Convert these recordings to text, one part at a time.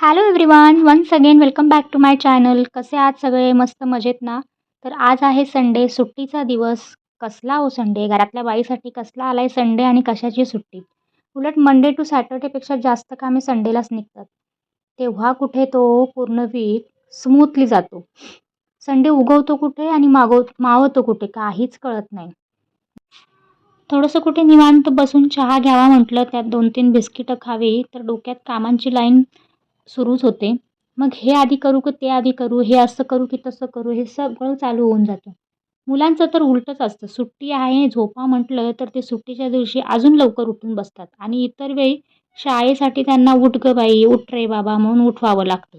Hello everyone once again welcome back to my channel कसे आज सगळे? मस्त मजेत ना? तर आज आहे संडे सुट्टीचा दिवस. कसला हो संडे घरातल्या बाईसाठी कसला आला आहे संडे आणि कशाची सुट्टी? उलट मंडे टू सॅटर्डेपेक्षा जास्त कामे संडेलाच निघतात. तेव्हा कुठे तो पूर्ण वीक स्मूथली जातो. संडे उगवतो कुठे आणि मागव मावतो कुठे? काहीच कळत नाही. थोडंसं कुठे निवांत बसून चहा घ्यावा म्हटलं त्यात दोन तीन बिस्किटं खावी तर डोक्यात कामांची लाईन सुरूच होते. मग हे आधी करू की ते आधी करू हे असं करू की तसं करू हे सगळं चालू होऊन जातं. मुलांचं तर उलटंच असतं. सुट्टी आहे झोपा म्हटलं तर ते सुट्टीच्या दिवशी अजून लवकर उठून बसतात. आणि इतर वेळी शाळेसाठी त्यांना उठ गं बाई उठ रे बाबा म्हणून उठवावं लागतं.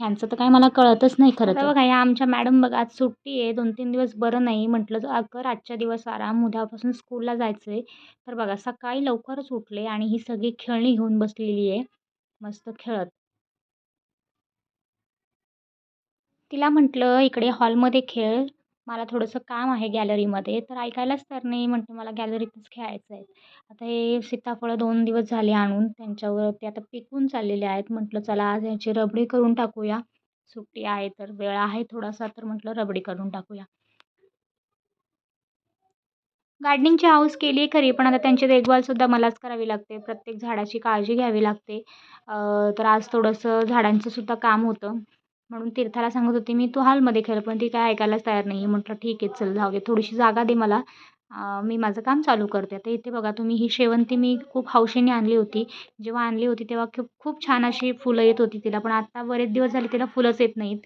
ह्यांचं तर काय मला कळतच नाही खरं तर. बघा या आमच्या मॅडम बघा आज सुट्टी आहे दोन तीन दिवस बरं नाही. म्हटलं कर आजच्या दिवस आराम उद्यापासून स्कूलला जायचं आहे तर बघा सकाळी लवकरच उठले आणि ही सगळी खेळणी घेऊन बसलेली आहे. मस्त खेळत. तिला म्हटलं इकडे हॉलमध्ये खेळ. मला थोडंसं काम आहे गॅलरीमध्ये. तर ऐकायलाच तर नाही. म्हणते मला गॅलरीतच खेळायचं आहे आता हे सीताफळं दोन दिवस झाले आणून त्यांच्यावर ते आता पिकून चाललेले आहेत. म्हटलं चला आज याची रबडी करून टाकूया. सुट्टी आहे तर वेळ आहे थोडासा तर म्हटलं रबडी करून टाकूया. गार्डनिंगची हाऊस केली आहे खरी पण आता त्यांची देखभालसुद्धा मलाच करावी लागते. प्रत्येक झाडाची काळजी घ्यावी लागते. तर आज थोडंसं झाडांचं सुद्धा काम होतं. म्हणून तीर्थाला सांगत होते मी तू हॉलमध्ये खेळ पण ती काय ऐकायलाच तयार नाही म्हटलं ठीक आहे चल जाऊ दे थोडीशी जागा दे मला. मी माझं काम चालू करते. आता इथे बघा तुम्ही ही शेवंती मी खूप हौशीने आणली होती. जेव्हा आणली होती तेव्हा खूप खूप छान अशी फुलं येत होती तिला पण आत्ता बरेच दिवस झाले तिला फुलंच येत नाहीत.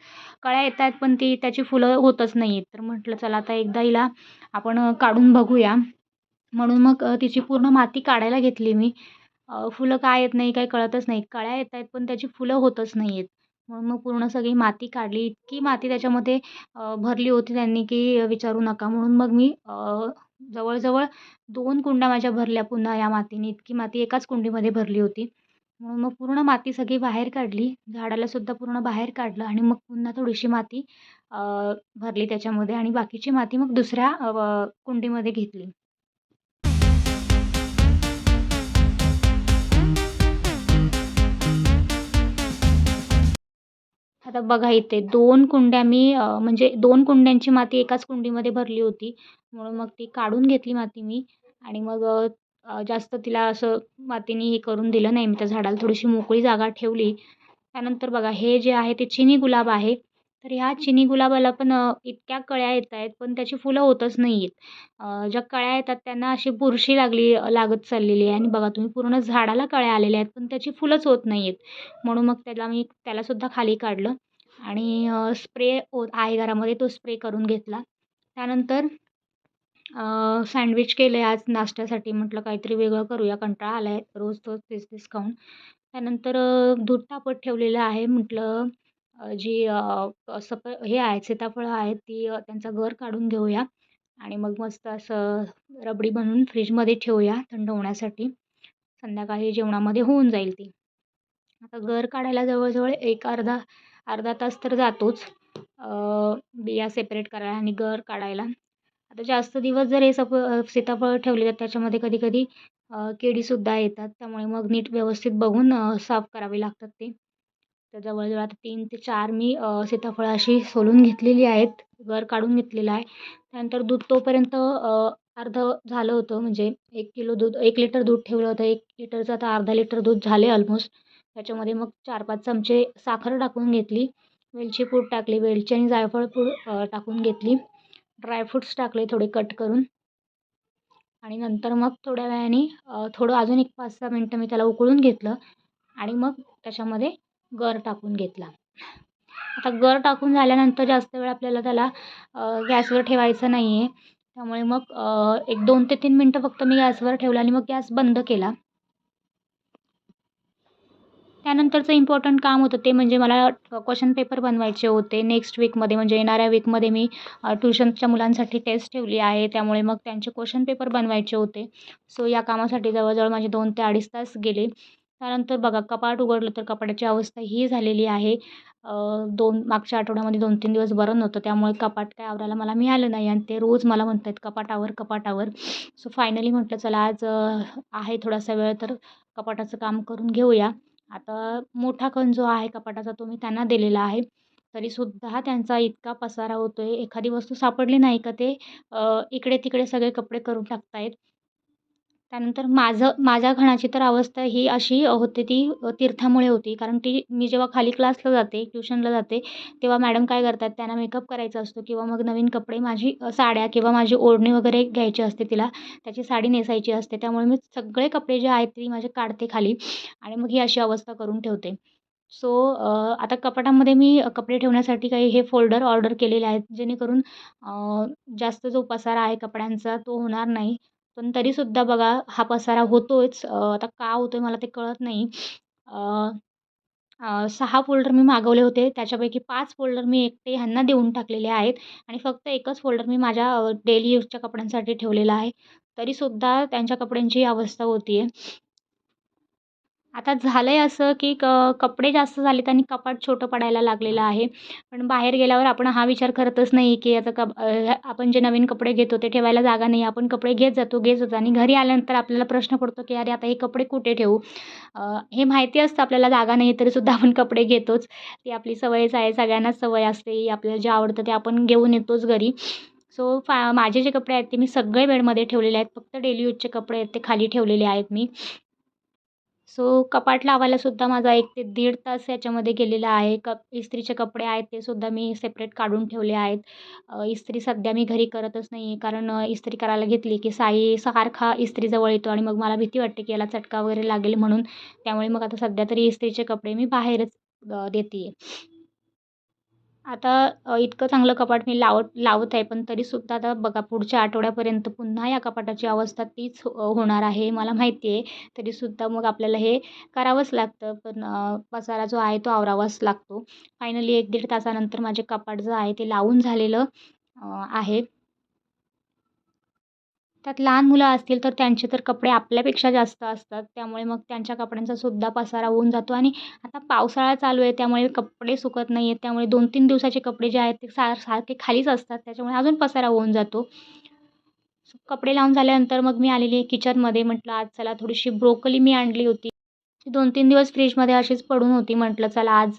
कळ्या येत आहेत पण ती त्याची फुलं होतच नाही आहेत तर म्हटलं चला आता एकदा हिला आपण काढून बघूया. म्हणून मग तिची पूर्ण माती काढायला घेतली मी. फुलं काय येत नाही काही कळतच नाही. कळ्या येत आहेत पण त्याची फुलं होतच नाही आहेत म्हणून मग पूर्ण सगळी माती काढली. इतकी माती त्याच्यामध्ये भरली होती त्यांनी की विचारू नका. म्हणून मग मी जवळजवळ दोन कुंड्या माझ्या भरल्या पुन्हा या मातीने. इतकी माती एकाच कुंडीमध्ये भरली होती. म्हणून मग पूर्ण माती सगळी बाहेर काढली. झाडालासुद्धा पूर्ण बाहेर काढलं आणि मग पुन्हा थोडीशी माती भरली त्याच्यामध्ये आणि बाकीची माती मग दुसऱ्या कुंडीमध्ये घेतली. आता बघा इथे दोन कुंड्या मी म्हणजे दोन कुंड्यांची माती एकाच कुंडीमध्ये भरली होती. म्हणून मग ती काढून घेतली माती मी आणि मग जास्त तिला असं मातीने हे करून दिलं नाही. मी त्या झाडाला थोडीशी मोकळी जागा ठेवली. त्यानंतर बघा हे जे आहे ते चिनी गुलाब आहे. तर ह्या चिनी गुलाबाला पण इतक्या कळ्या येत आहेत पण त्याची फुलं होतच नाही आहेत. ज्या कळ्या येतात त्यांना अशी बुरशी लागली लागत चाललेली आहे आणि बघा तुम्ही पूर्ण झाडाला कळ्या आलेल्या आहेत पण त्याची फुलंच होत नाही आहेत. म्हणून मग त्याला मी त्यालासुद्धा खाली काढलं. आणि स्प्रे ओ घरामध्ये तो स्प्रे करून घेतला. त्यानंतर सँडविच केलं आहे आज नाश्त्यासाठी म्हटलं काहीतरी वेगळं करूया कंटाळा आला आहे रोज तोच तेच तेच खाऊन. त्यानंतर दूध तापत ठेवलेलं आहे म्हटलं जी सप हे आहेत सीताफळं आहेत ती त्यांचा गर काढून घेऊया आणि मग मस्त असं रबडी बनवून फ्रीजमध्ये ठेवूया थंड होण्यासाठी. संध्याकाळी जेवणामध्ये होऊन जाईल ती. आता गर काढायला जवळजवळ एक अर्धा अर्धा तास तर जातोच. बिया सेपरेट करायला आणि गर काढायला. आता जास्त दिवस जर हे सप सीताफळ ठेवले तर त्याच्यामध्ये कधी कधी किडीसुद्धा येतात. त्यामुळे मग नीट व्यवस्थित बघून साफ करावे लागतात ते. तर जवळजवळ आता तीन ते चार मी सीताफळं अशी सोलून घेतलेली आहेत. गर काढून घेतलेलं आहे. त्यानंतर दूध तोपर्यंत अर्धं झालं होतं. म्हणजे एक किलो दूध एक लिटर दूध ठेवलं होतं. एक लिटरचं आता अर्धा लिटर दूध झाले ऑलमोस्ट त्याच्यामध्ये मग चार पाच चमचे साखर टाकून घेतली. वेलची पूड टाकली. वेलची आणि जायफळ पूड टाकून घेतली. ड्रायफ्रूट्स टाकले थोडे कट करून. आणि नंतर मग थोड्या वेळाने थोडं अजून एक पाच सहा मिनटं मी त्याला उकळून घेतलं. आणि मग त्याच्यामध्ये गर टाकून घेतला. आता गर टाकून झाल्यानंतर जास्त वेळ आपल्याला त्याला गॅसवर ठेवायचं नाही आहे त्यामुळे मग एक दोन ते तीन मिनटं फक्त मी गॅसवर ठेवलं आणि मग गॅस बंद केला. त्यानंतरचं इम्पॉर्टंट काम होतं ते म्हणजे मला क्वेश्चन पेपर बनवायचे होते. नेक्स्ट वीकमध्ये म्हणजे येणाऱ्या वीकमध्ये मी ट्युशनच्या मुलांसाठी टेस्ट ठेवली आहे. त्यामुळे मग त्यांचे क्वेश्चन पेपर बनवायचे होते. सो या कामासाठी जवळजवळ माझे दोन ते अडीच तास गेले. त्यानंतर बघा कपाट उघडलं तर कपाटाची अवस्था ही झालेली आहे. दोन मागच्या आठवड्यामध्ये दोन तीन दिवस बरं नव्हतं. त्यामुळे कपाट काय आवरायला मला मिळालं नाही. आणि ते रोज मला म्हणत आहेत कपाटावर कपाटावर. सो फायनली म्हटलं चला आज आहे थोडासा वेळ तर कपाटाचं काम करून घेऊया. आता मोठा खण जो आहे कपाटाचा तो मी त्यांना दिलेला आहे. तरीसुद्धा त्यांचा इतका पसारा होतो आहे एखादी वस्तू सापडली नाही का ते इकडे तिकडे सगळे कपडे करून टाकत आहेत त्यानंतर माझं माझ्या घणाची तर अवस्था ही अशी होते ती तीर्थामुळे होती. कारण ती मी जेव्हा खाली क्लासला जाते ट्युशनला जाते तेव्हा मॅडम काय करतात त्यांना मेकअप करायचा असतो किंवा मग नवीन कपडे माझी साड्या किंवा माझी ओढणी वगैरे घ्यायची असते तिला त्याची साडी नेसायची असते. त्यामुळे मी सगळे कपडे जे आहेत ती माझे काढते खाली आणि मग ही अशी अवस्था करून ठेवते. सो आता कपाटामध्ये मी कपडे ठेवण्यासाठी काही हे फोल्डर ऑर्डर केलेले आहेत जेणेकरून जास्त जो पसारा आहे कपड्यांचा तो होणार नाही. पण तरीसुद्धा बघा हा पसारा होतोच. आता का होतो आहे मला ते कळत नाही. सहा फोल्डर मी मागवले होते. त्याच्यापैकी पाच फोल्डर मी एकटे ह्यांना देऊन टाकलेले आहेत आणि फक्त एकच फोल्डर मी माझ्या डेली यूजच्या कपड्यांसाठी ठेवलेला आहे. तरीसुद्धा त्यांच्या कपड्यांची अवस्था होती आहे आता झालं आहे असं की क कपडे जास्त झालेत आणि कपाट छोटं पडायला लागलेलं आहे. पण बाहेर गेल्यावर आपण हा विचार करतच नाही की आता कप आपण जे नवीन कपडे घेतो ते ठेवायला जागा नाही. आपण कपडे घेत जातो घेत जातो आणि घरी आल्यानंतर आपल्याला प्रश्न पडतो की अरे आता हे कपडे कुठे ठेवू? हे माहिती असतं आपल्याला जागा नाही तरीसुद्धा आपण कपडे घेतोच. ती आपली सवयच आहे सगळ्यांनाच सवय असते आपल्याला जे आवडतं ते आपण घेऊन येतोच घरी. सो फा माझे जे कपडे आहेत ते मी सगळे बेडमध्ये ठेवलेले आहेत. फक्त डेली यूजचे कपडे आहेत ते खाली ठेवलेले आहेत मी. सो कपाट लावायलासुद्धा माझा एक ते दीड तास याच्यामध्ये गेलेला आहे. कप इस्त्रीचे कपडे आहेत ते सुद्धा मी सेपरेट काढून ठेवले आहेत. इस्त्री सध्या मी घरी करतच नाही आहे कारण इस्त्री करायला घेतली की साई सारखा इस्त्रीजवळ येतो आणि मग मला भीती वाटते की याला चटका वगैरे लागेल म्हणून. त्यामुळे मग आता सध्या तरी इस्त्रीचे कपडे मी बाहेरच देते आहे आता इतकं चांगलं कपाट मी लावत लावत आहे पण तरीसुद्धा आता बघा पुढच्या आठवड्यापर्यंत पुन्हा या कपाटाची अवस्था तीच होणार आहे मला माहिती आहे. तरीसुद्धा मग आपल्याला हे करावंच लागतं पण पसारा जो आहे तो आवरावाच लागतो. फायनली एक दीड तासानंतर माझे कपाट जो आहे ते लावून झालेलं आहे. त्यात लहान मुलं असतील तर त्यांचे तर कपडे आपल्यापेक्षा जास्त असतात. त्यामुळे मग त्यांच्या कपड्यांचा सुद्धा पसारा होऊन जातो. आणि आता पावसाळा चालू आहे त्यामुळे कपडे सुकत नाही आहेत त्यामुळे दोन तीन दिवसाचे कपडे जे आहेत ते सार सारखे खालीच असतात. त्याच्यामुळे अजून पसारा होऊन जातो. कपडे लावून झाल्यानंतर मग मी आलेली आहे किचनमध्ये म्हटलं आज चला थोडीशी ब्रोकली मी आणली होती. ती दोन तीन दिवस फ्रीजमध्ये अशीच पडून होती. म्हटलं चला आज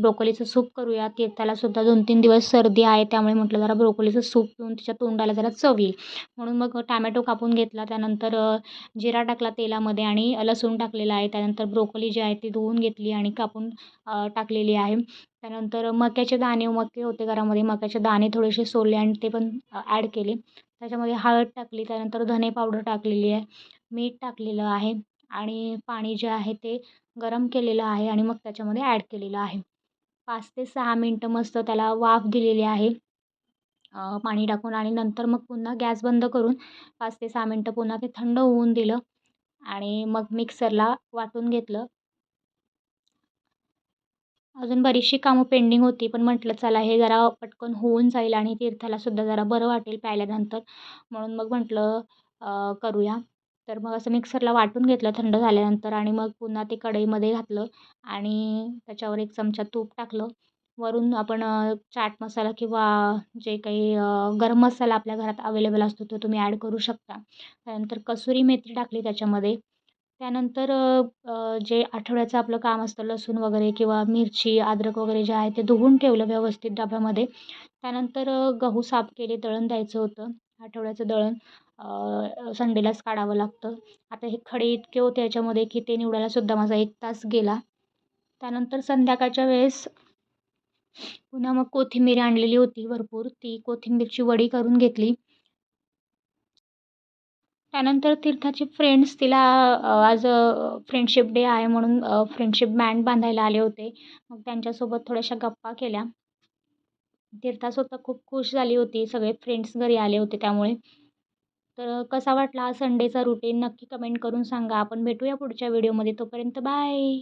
ब्रोकोलीचं सूप करूया ते त्यालासुद्धा दोन तीन दिवस सर्दी आहे त्यामुळे म्हटलं जरा ब्रोकोलीचं सूप पिऊन तिच्या तोंडाला जरा चव येईल. म्हणून मग टॅमॅटो कापून घेतला. त्यानंतर जिरा टाकला तेलामध्ये आणि लसूण टाकलेला आहे. त्यानंतर ब्रोकोली जी आहे ती धुवून घेतली आणि कापून टाकलेली आहे. त्यानंतर मक्याचे दाणे मके होते घरामध्ये. मक्याचे दाणे थोडेसे सोलले आणि ते पण ॲड केले. त्याच्यामध्ये हळद टाकली. त्यानंतर धने पावडर टाकलेली आहे. मीठ टाकलेलं आहे. आणि पाणी जे आहे ते गरम केलेलं आहे आणि मग त्याच्यामध्ये ॲड केलेलं आहे. पाच ते सहा मिनटं मस्त त्याला वाफ दिलेली आहे. पाणी टाकून आणि नंतर मग पुन्हा गॅस बंद करून पाच ते सहा मिनटं पुन्हा ते थंड होऊन दिलं आणि मग मिक्सरला वाटून घेतलं. अजून बरीचशी कामं पेंडिंग होती पण म्हटलं चला हे जरा पटकन होऊन जाईल आणि तीर्थालासुद्धा जरा बरं वाटेल प्यायल्यानंतर. म्हणून मग म्हटलं करूया. तर मग असं मिक्सरला वाटून घेतलं थंड झाल्यानंतर आणि मग पुन्हा ते कढईमध्ये घातलं आणि त्याच्यावर एक चमचा तूप टाकलं. वरून आपण चाट मसाला किंवा जे काही गरम मसाला आपल्या घरात अवेलेबल असतो तो तुम्ही ॲड करू शकता. त्यानंतर कसुरी मेथी टाकली त्याच्यामध्ये. त्यानंतर जे आठवड्याचं आपलं काम असतं लसूण वगैरे किंवा मिरची अद्रक वगैरे जे आहे ते धुवून ठेवलं व्यवस्थित डब्यामध्ये. त्यानंतर गहू साफ केले दळण द्यायचं होतं आठवड्याचं दळण. संडेलाच काढावं लागतं. आता हे खडे इतके होते याच्यामध्ये की ते निवडायलासुद्धा माझा एक तास गेला. त्यानंतर संध्याकाळच्या वेळेस पुन्हा मग कोथिंबीर आणलेली होती भरपूर. ती कोथिंबीरची वडी करून घेतली. त्यानंतर तीर्थाचे फ्रेंड्स तिला आज फ्रेंडशिप डे आहे म्हणून फ्रेंडशिप बँड बांधायला आले होते. मग त्यांच्यासोबत थोड्याशा गप्पा केल्या. तीर्थासुद्धा खूप खुश झाली होती. सगळे फ्रेंड्स घरी आले होते त्यामुळे. तर कसा वाटला हा संडेचा रुटीन नक्की कमेंट करून सांगा. आपण भेटूया पुढच्या व्हिडिओमध्ये तोपर्यंत बाय